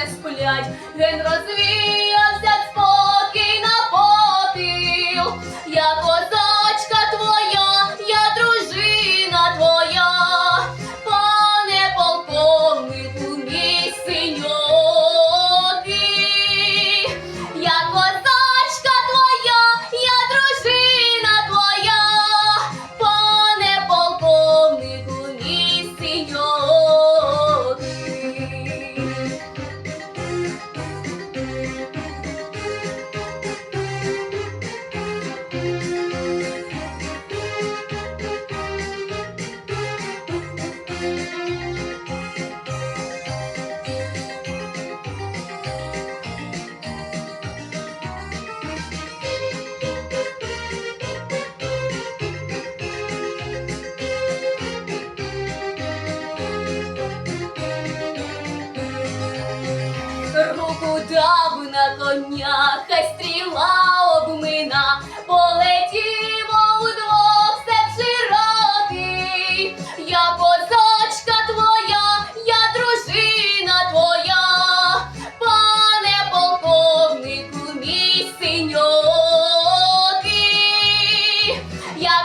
не скулять, він розвіявся.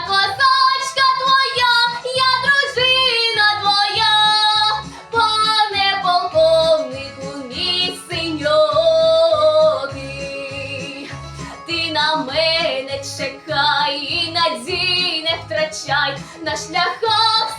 Козачка твоя, я дружина твоя, пане полковнику, мій синьокий. Ти на мене чекай і надій не втрачай, на шляхах